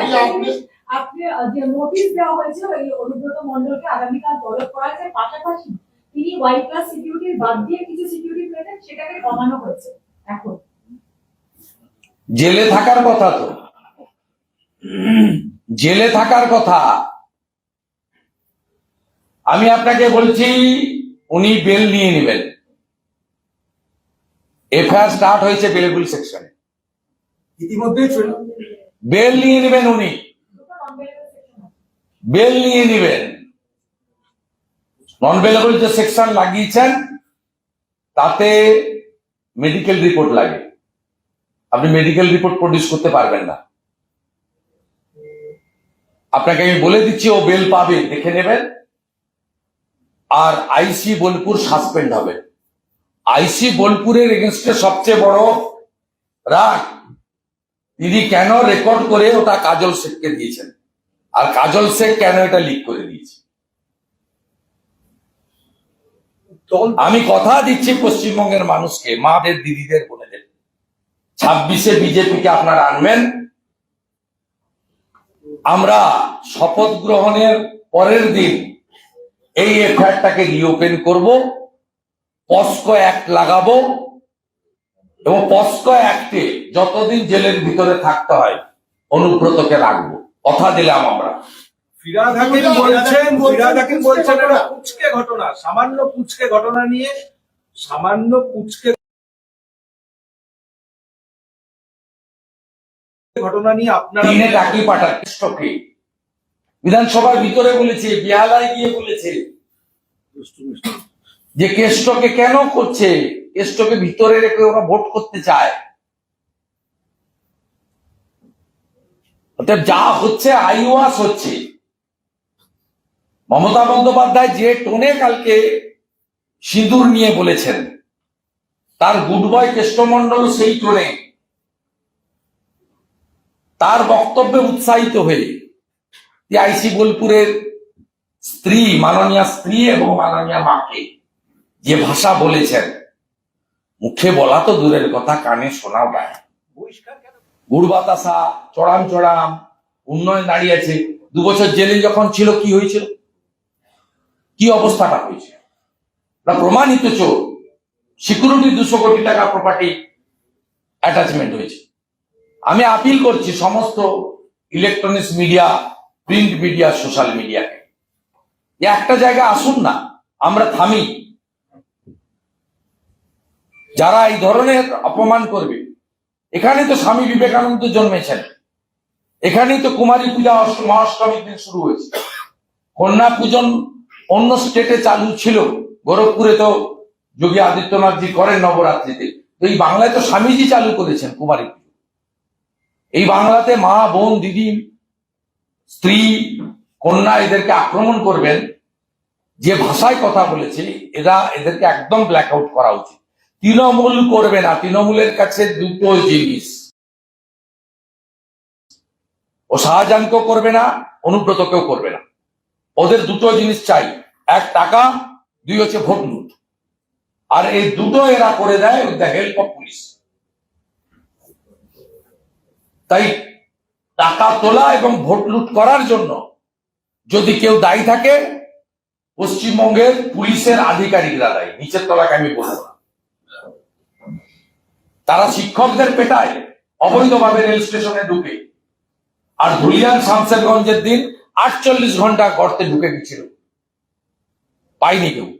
আমি একটা আপনি যে নোটিশ দেওয়া হয়েছে ওই অনুব্রত মন্ডলকে আগামীকাল তলব করা হয়েছে পাশাপাশি তিনি ওয়াই প্লাস সিকিউরিটির বাদ দিয়ে কিছু সিকিউরিটি সেটাকে কমানো হয়েছে এখন। জেলে থাকার কথা তো। জেলে থাকার কথা। আমি আপনাকে বলছি উনি বেল নিয়ে নেবেন। এফআইআর স্টার্ট হয়েছে বেলেবুল সেকশনে। ইতিমধ্যেই চলে বেল নিয়ে নেবেন উনি। বেল নিয়ে নেবেন। নন বেলেবল যে সেকশন লাগিয়েছেন, তাতে মেডিকেল রিপোর্ট লাগে। আপনি মেডিকেল রিপোর্ট প্রডিউস করতে পারবেন না। আপনাকে আমি বলে দিচ্ছি, ও বেল পাবে, দেখে নেবেন। আর আইসি বোলপুর সাসপেন্ড হবে। আইসি বোলপুরের এগেনস্টে সবচেয়ে বড় রাগ। তিনি কেন রেকর্ড করে ওটা কাজল শেখকে দিয়েছেন? আর কাজল শেখ কেন এটা লিক করে দিয়েছে? আমি কথা দিচ্ছি পশ্চিমবঙ্গের মানুষকে মাদের দিদিদের বোনেদের। ছাব্বিশে বিজেপিকে আপনারা আনবেন। আমরা শপথ গ্রহণের পরের দিন এই এফআইআরটাকে রিওপেন করব পস্কো অ্যাক্ট লাগাবো এবং পস্কো অ্যাক্টে যতদিন জেলের ভিতরে থাকতে হয় অনুব্রতকে রাখব। কথা দিলাম আমরা। ফিরাদ হাকিম বলছেন ফিরাদ হাকিম বলছেন এটা পুচকে ঘটনা সামান্য পুচকে ঘটনা নিয়ে সামান্য পুচকে ঘটনা নিয়ে আপনারা দিনে ডাকি পাঠার কেষ্টকে বিধানসভার ভিতরে বলেছে বিহালায় গিয়ে বলেছে। যে কেষ্টকে কেন করছে কেষ্টকে ভিতরে রেখে ওরা ভোট করতে চায়। যা হচ্ছে আইওয়াস হচ্ছে। মমতা বন্দ্যোপাধ্যায় যে টোনে কালকে সিঁদুর নিয়ে বলেছেন, তার গুড বয় কেষ্টমন্ডল সেই টোনে। তার বক্তব্যে উৎসাহিত হয়ে আইসি বোলপুরের স্ত্রী, মাননীয় স্ত্রী এবং মাননীয় মাকে যে ভাষা বলেছেন মুখে বলা তো দূরের কথা, কানে শোনাও দেয় গুড় বাতাসা চড়াম চড়াম, উন্নয়ন দাঁড়িয়েছে। দু বছর জেলে যখন ছিল, কি হয়েছিল? কি অবস্থাটা হয়েছে? প্রমাণিত চোর, সিকিউরিটি দুশো কোটি টাকা প্রপার্টি অ্যাটাচমেন্ট হয়েছে। আমি আপিল করছি সমস্ত electronics media print media social মিডিয়াকে একটা জায়গায় আসুন না, আমরা থামি। যারা এই ধরনের অপমান করবে এখানে তো স্বামী বিবেকানন্দ জন্মেছেন। এখানেই তো কুমারী পূজা মহাষ্টমীর দিন শুরু হয়েছে। কন্যা পূজন অন্য স্টেটে চালু ছিল। গোরখপুরে তো যোগী আদিত্যনাথজি করেন নবরাত্রিতে। তো এই বাংলায় তো স্বামীজি চালু করেছেন কুমারী পুজো। এই বাংলাতে মা, বোন, দিদি, স্ত্রী, কন্যা এদেরকে আক্রমণ করবেন। যে ভাষায় কথা বলেছে, এরা এদেরকে একদম ব্ল্যাক আউট করা উচিত। তৃণমূল করবে না। তৃণমূলের কাছে দুটো জিনিস। ও শাহজাহানকেও করবে না অনুব্রত অনুব্রতকেও করবে না। ওদের দুটো জিনিস চাই। এক টাকা, দুই হচ্ছে ভোট লুট। আর এই দুটো এরা করে দেয় with the help of police তাই টাকা তোলা এবং ভোট লুট করার জন্য যদি কেউ দায়ী থাকে, পশ্চিমবঙ্গের পুলিশের আধিকারিকরা দায়ী। নিচের তলাকে আমি বলব তারা শিক্ষকদের পেটায় অবৈধভাবে রেল স্টেশনে ঢুকে। আর ধুলিয়ান শামসেরগঞ্জের দিন আটচল্লিশ ঘণ্টা গর্তে ঢুকে গেছিল। পাইনি কেউ।